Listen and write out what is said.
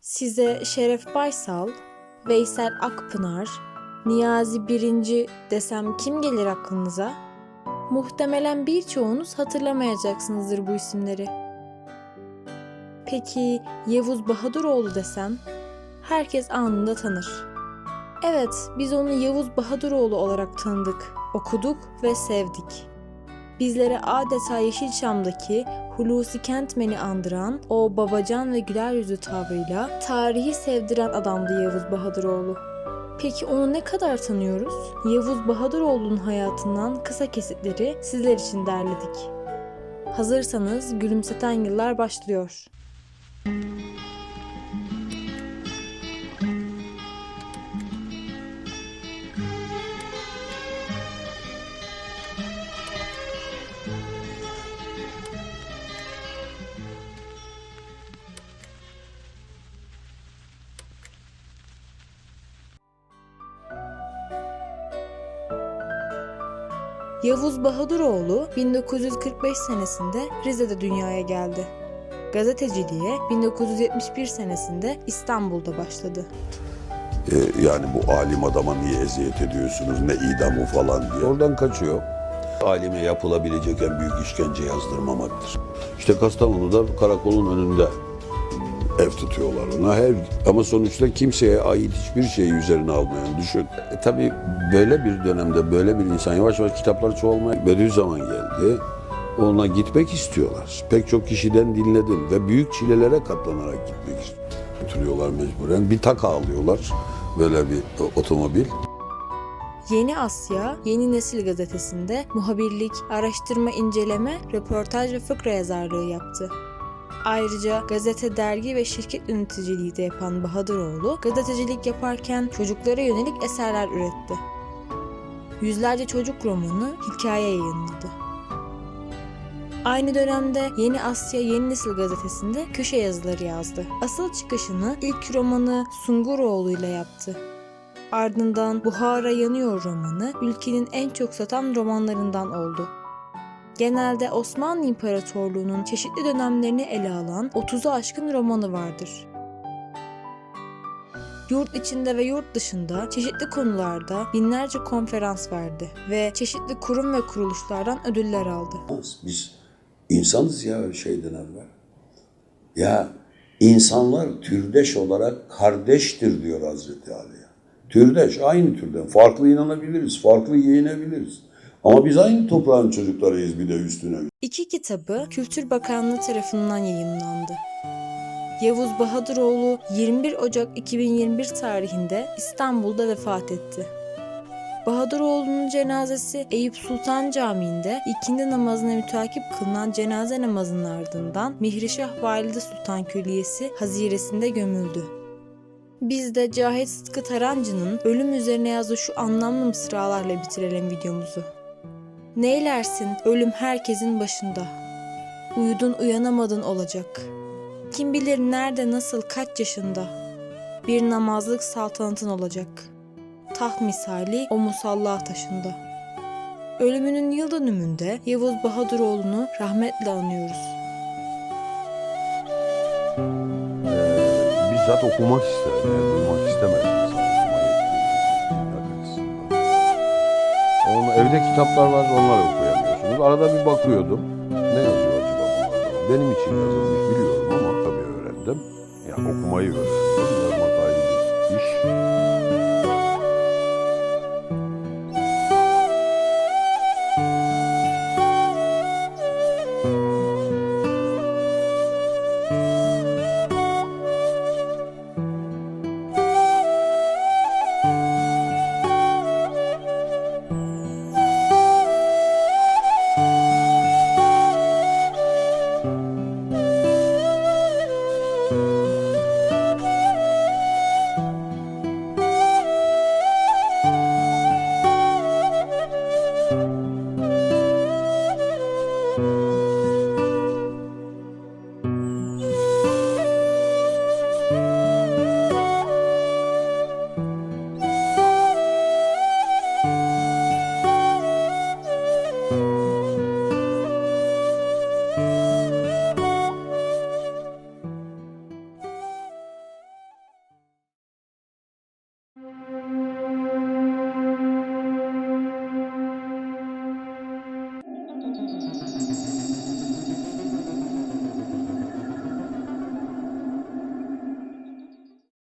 Size Şeref Baysal, Veysel Akpınar, Niyazi Birinci desem kim gelir aklınıza? Muhtemelen birçoğunuz hatırlamayacaksınızdır bu isimleri. Peki Yavuz Bahaduroğlu desem? Herkes anında tanır. Evet, biz onu Yavuz Bahaduroğlu olarak tanıdık, okuduk ve sevdik. Bizlere adeta Yeşilçam'daki Hulusi Kentmen'i andıran o babacan ve güler yüzlü tavrıyla tarihi sevdiren adamdı Yavuz Bahaduroğlu. Peki onu ne kadar tanıyoruz? Yavuz Bahaduroğlu'nun hayatından kısa kesitleri sizler için derledik. Hazırsanız gülümseten yıllar başlıyor. Yavuz Bahaduroğlu 1945 senesinde Rize'de dünyaya geldi. Gazeteciliğe 1971 senesinde İstanbul'da başladı. Ee, yani bu alim adama niye eziyet ediyorsunuz, ne idamı falan diye. Oradan kaçıyor. Alime yapılabilecek en büyük işkence yazdırmamaktır. İşte Kastamonu'da karakolun önünde ev tutuyorlar ona. Her, ama sonuçta kimseye ait hiçbir şeyi üzerine almayan düşün. E, tabii böyle bir dönemde böyle bir insan yavaş yavaş kitaplar çoğalmaya Bediüzzaman geldi. Ona gitmek istiyorlar. Pek çok kişiden dinledim ve büyük çilelere katlanarak gitmek istiyor. Götürüyorlar mecburen. Bir taka alıyorlar. Böyle bir otomobil. Yeni Asya, Yeni Nesil gazetesinde muhabirlik, araştırma, inceleme, röportaj ve fıkra yazarlığı yaptı. Ayrıca gazete, dergi ve şirket yöneticiliği de yapan Bahadıroğlu, gazetecilik yaparken çocuklara yönelik eserler üretti. Yüzlerce çocuk romanı, hikaye yayınladı. Aynı dönemde Yeni Asya Yeni Nesil gazetesinde köşe yazıları yazdı. Asıl çıkışını ilk romanı Sunguroğlu ile yaptı. Ardından Buhara Yanıyor romanı ülkenin en çok satan romanlarından oldu. Genelde Osmanlı İmparatorluğu'nun çeşitli dönemlerini ele alan 30'u aşkın romanı vardır. Yurt içinde ve yurt dışında çeşitli konularda binlerce konferans verdi ve çeşitli kurum ve kuruluşlardan ödüller aldı. Biz insanız ya şeyden evvel. Ya insanlar türdeş olarak kardeştir diyor Hazreti Ali. Türdeş aynı türden. Farklı inanabiliriz, farklı giyinebiliriz. Ama biz aynı toprağın çocuklarıyız bir de üstüne. İki kitabı Kültür Bakanlığı tarafından yayımlandı. Yavuz Bahadıroğlu 21 Ocak 2021 tarihinde İstanbul'da vefat etti. Bahadıroğlu'nun cenazesi Eyüp Sultan Camii'nde ikindi namazına mütakip kılınan cenaze namazının ardından Mihrişah Valide Sultan Külliyesi haziresinde gömüldü. Biz de Cahit Sıtkı Tarancı'nın ölüm üzerine yazdığı şu anlamlı mısralarla bitirelim videomuzu. Neylersin ölüm herkesin başında. Uyudun uyanamadın olacak. Kim bilir nerede nasıl kaç yaşında. Bir namazlık saltanatın olacak. Taht misali o musalla taşında. Ölümünün yıl dönümünde Yavuz Bahaduroğlu'nu rahmetle anıyoruz. bizzat okumak isterdi. Yani duymak istemez kitaplar var, onları okuyamıyorsunuz. Arada bir bakıyordum. Ne yazıyor acaba bunlar? Benim için yazılmış biliyorum ama tabii öğrendim. Ya okumayı öğrendim. Yazmak ayrı bir iş.